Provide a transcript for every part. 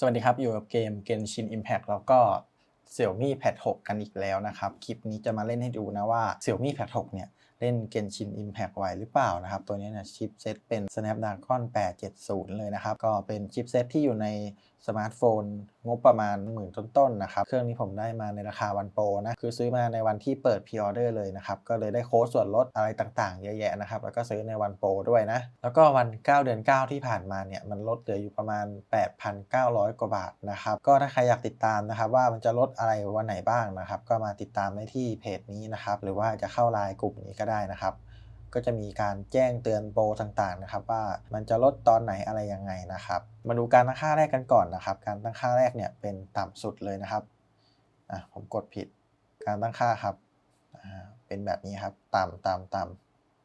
สวัสดีครับ อยู่กับเกม Genshin Impact แล้วก็ Xiaomi Pad 6 กันอีกแล้วนะครับ คลิปนี้จะมาเล่นให้ดูนะว่า Xiaomi Pad 6 เนี่ย เล่น Genshin Impact ไหวหรือเปล่านะครับ ตัวนี้เนี่ยชิปเซตเป็น Snapdragon 870 เลยนะครับ ก็เป็นชิปเซตที่อยู่ใน สมาร์ทโฟน งบประมาณหมื่นต้นๆนะครับ เครื่องนี้ผมได้มาในราคาวันโปรนะ คือซื้อมาในวันที่เปิดพ r ออเดอร์เลยนะครับ ก็เลยได้โค้ดส่วนลดอะไรต่างๆ เยอะแยะนะครับ แล้วก็ซื้อในวันโปรด้วยนะ แล้วก็วัน 9 เดือน 9 ที่ผ่านมาเนี่ย มันลดเหลืออยู่ประมาณ 8,900 กว่าบาทนะครับ ก็ถ้าใครอยากติดตามนะครับ ว่ามันจะลดอะไรวันไหนบ้างนะครับ ก็มาติดตามได้ที่เพจนี้นะครับ หรือว่าจะเข้าไลน์กลุ่มนี้ก็ได้นะครับ ก็จะมีการแจ้งเตือนโปรต่างๆนะครับว่ามันจะลดตอนไหนอะไรยังไงนะครับ มาดูการตั้งค่าแรกกันก่อนนะครับ การตั้งค่าแรกเนี่ยเป็นต่ำสุดเลยนะครับอะผมกดผิดการตั้งค่าครับอ่าเป็นแบบนี้ครับต่ำต่ำต่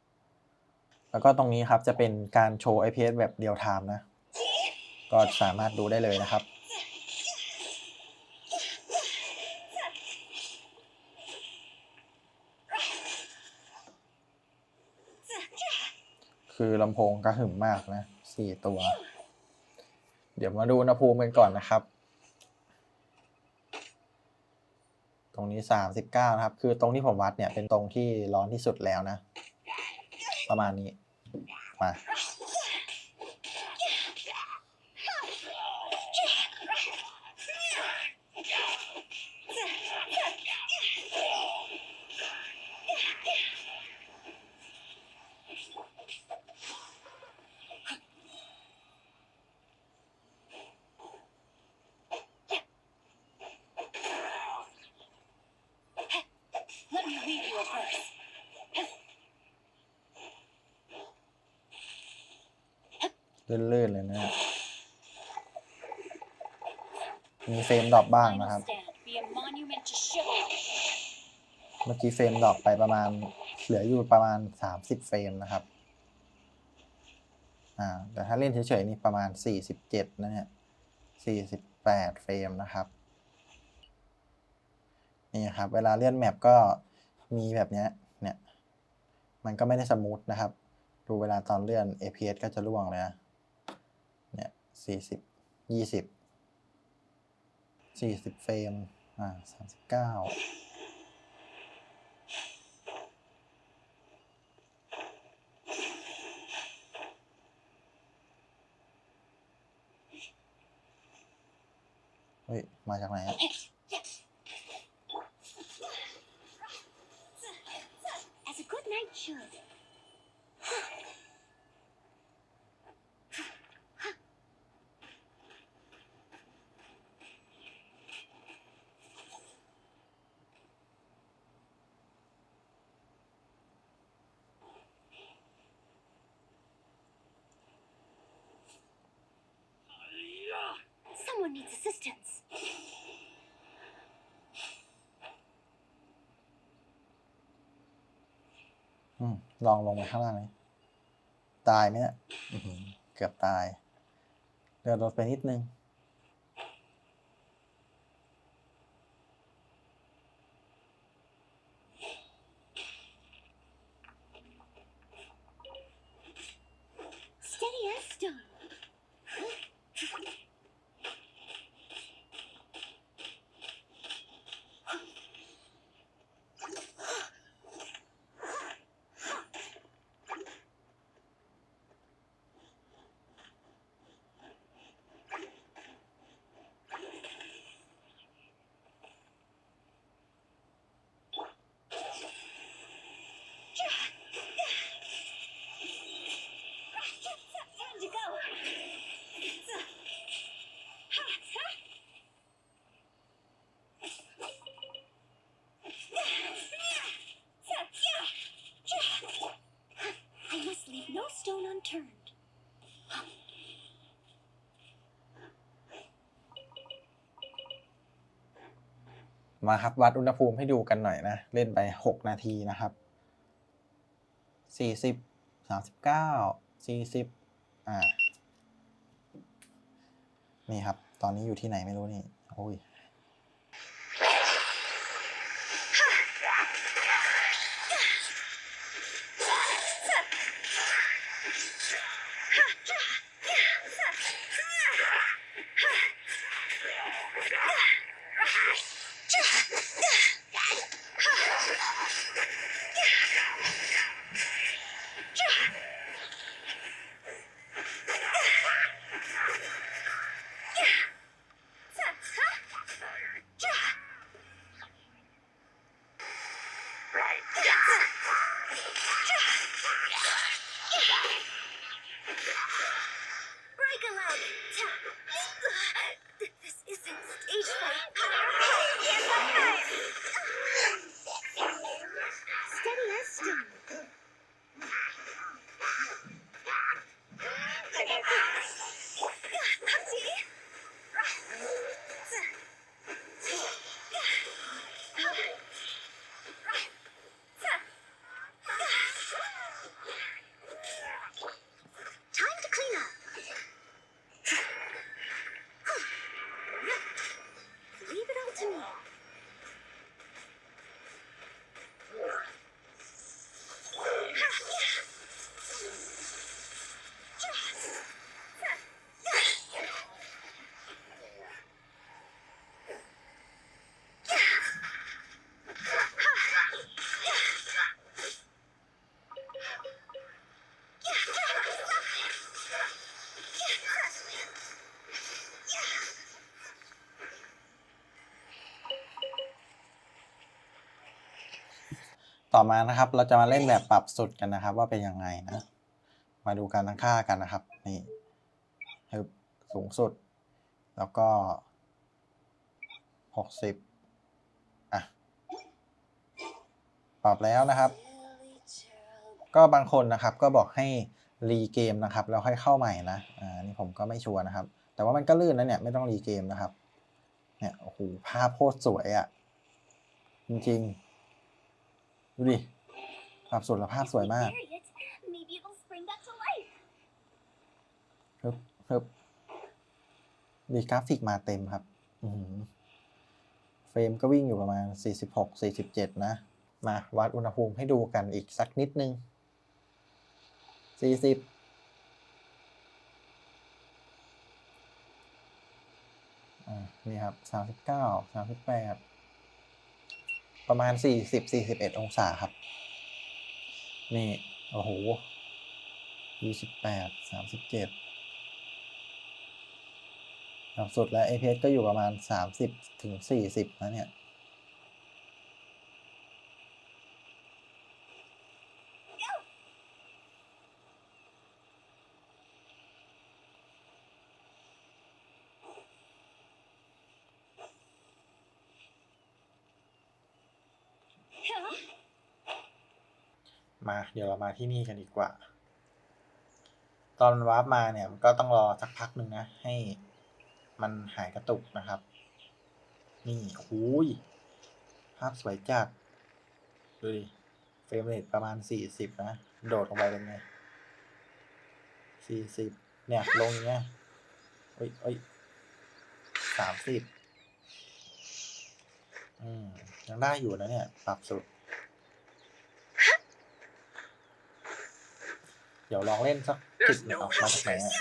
ำแล้วก็ตรงนี้ครับจะเป็นการโชว์ IPS แบบเรียลไทม์นะ ก็สามารถดูได้เลยนะครับ คือลำโพงกระหึ่มมากนะสี่ตัว เดี๋ยวมาดูอุณหภูมิกันก่อนนะครับ ตรงนี้สามสิบเก้านะครับ คือตรงที่ผมวัดเนี่ยเป็นตรงที่ร้อนที่สุดแล้วนะ ประมาณนี้ มา ลื่นๆเลยนะฮะมีเฟรมดรอปบ้าง Final นะครับ stand be a monument to chivalry. เมื่อกี้เฟรมดรอปไปประมาณ เหลืออยู่ประมาณ 30 เฟรมนะครับ อ่า แต่ถ้าเล่นเฉยๆนี่ประมาณ 47 นะเนี่ย48 เฟรมนะครับ นี่ครับ เวลาเลื่อนแมปก็มีแบบเนี้ย เนี่ย มันก็ไม่ได้สมูทนะครับ ดูเวลาตอนเลื่อน APS ก็จะร่วงเลยนะเนี่ย 40 20 40 เฟรม อ่า39เฮ้ย มาจากไหนอะ needs assistance. อืมลองลงไปข้างล่างนี้ตายไหมเนี่ยอื้อหือเกือบตาย เดือดรถไปนิดนึง stone unturned. มา ครับ วัดอุณหภูมิให้ดูกันหน่อยนะ เล่นไป 6 นาทีนะครับ 40 39 40 อ่า นี่ครับ ตอนนี้อยู่ที่ไหนไม่รู้นี่ โอ้ย ต่อมานะครับ เราจะมาเล่นแบบปรับสุดกันนะครับ ว่าเป็นยังไงนะ มาดูการตั้งค่ากันนะครับ นี่ฮึบสูงสุด แล้วก็หกสิบอะ ปรับแล้วนะครับ ก็บางคนนะครับ ก็บอกให้รีเกมนะครับแล้วค่อยเข้าใหม่นะ อ่า นี่ผมก็ไม่ชัวร์นะครับ แต่ว่ามันก็ลื่นนะเนี่ย ไม่ต้องรีเกมนะครับ เนี่ย โอ้โห ภาพโคตรสวยอะ่ะ จริงๆ ดูดิปรับสุดแล้วภาพสวยมาก Bury it. Maybe it'll spring back to life. ฮึบฮึบดีกราฟิกมาเต็มครับอือหือเฟรมก็วิ่งอยู่ประมาณ 46 47 นะ มาวัดอุณหภูมิให้ดูกันอีกสักนิดนึง 40อ่านี่ครับ39 38ป ประมาณ 40 41 องศาครับ นี่ โอ้โห28 37ต่ำสุดแล้ว APS ก็อยู่ประมาณ 30ถึง40นะเนี่ย มาเดี๋ยวเรามาที่นี่กันดีกว่า ตอนวาร์ปมาเนี่ยมันก็ต้องรอสักพักหนึ่งนะ ให้มันหายกระตุกนะครับ นี่หูยภาพสวยจัดดูดิเฟรมเรทประมาณสี่สิบนะ โดดลงไปเป็นไงสี่สิบเนี่ย ลงอย่างเงี้ยเอ้ยเอ้ยสามสิบอืม ยังได้อยู่นะเนี่ย ปรับสุด ดี๋ยวลองเล่นสักจุดหนึ่งออกมาจากไหนอะ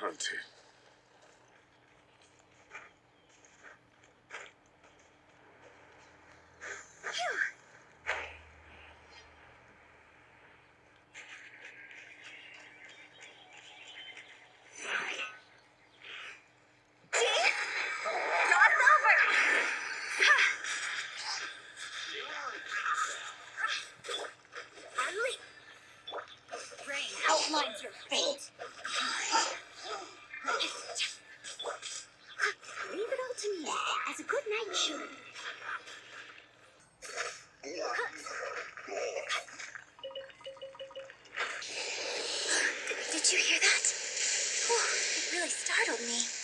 hunted. Me.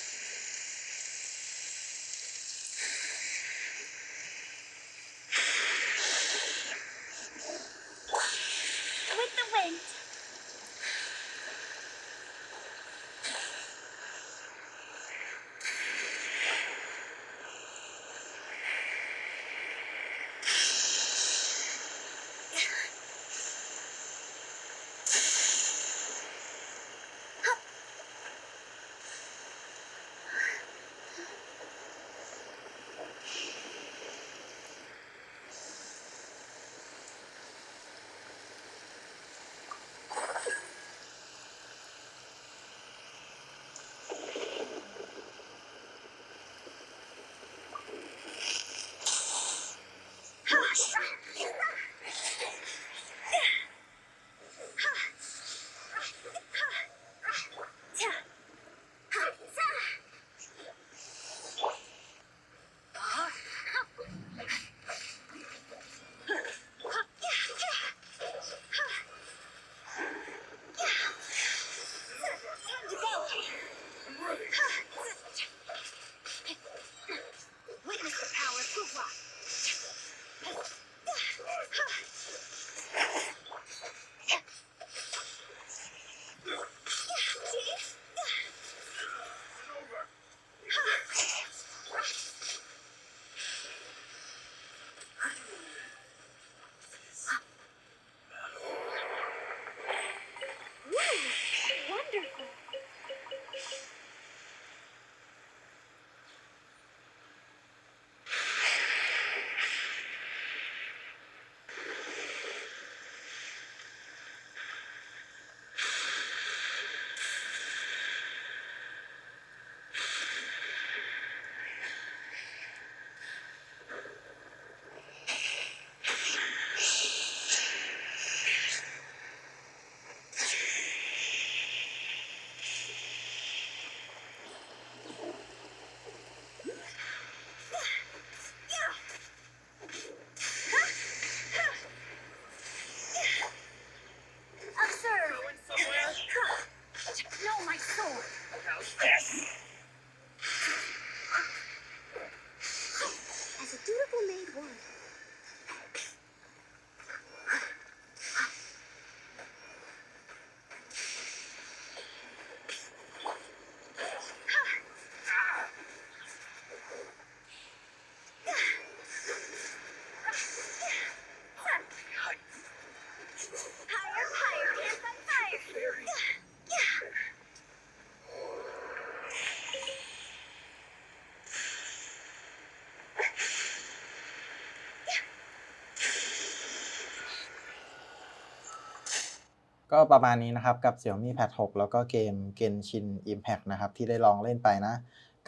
ก็ประมาณนี้นะครับกับ Xiaomi Pad 6 แล้วก็เกม Genshin Impact นะครับที่ได้ลองเล่นไปนะ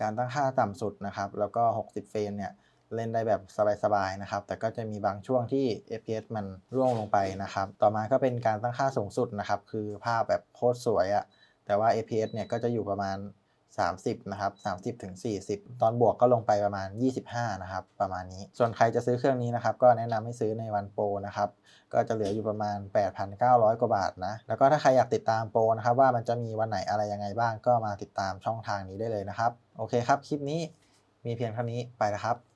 การตั้งค่าต่ำสุดนะครับแล้วก็ 60 เฟรมเนี่ยเล่นได้แบบสบายๆนะครับ แต่ก็จะมีบางช่วงที่ FPS มันร่วงลงไปนะครับ ต่อมาก็เป็นการตั้งค่าสูงสุดนะครับ คือภาพแบบโคตรสวยอะแต่ว่า FPS เนี่ยก็จะอยู่ประมาณ 30นะครับ30ถึง40 ตอนบวกก็ลงไปประมาณ 25นะครับประมาณนี้ ส่วนใครจะซื้อเครื่องนี้นะครับก็แนะนำให้ซื้อในวันโปรนะครับก็จะเหลืออยู่ประมาณ 8,900 กว่าบาทนะแล้วก็ถ้าใครอยากติดตามโปรนะครับว่ามันจะมีวันไหนอะไรยังไงบ้างก็มาติดตามช่องทางนี้ได้เลยนะครับ โอเคครับ คลิปนี้มีเพียงเท่านี้ไปแล้วครับ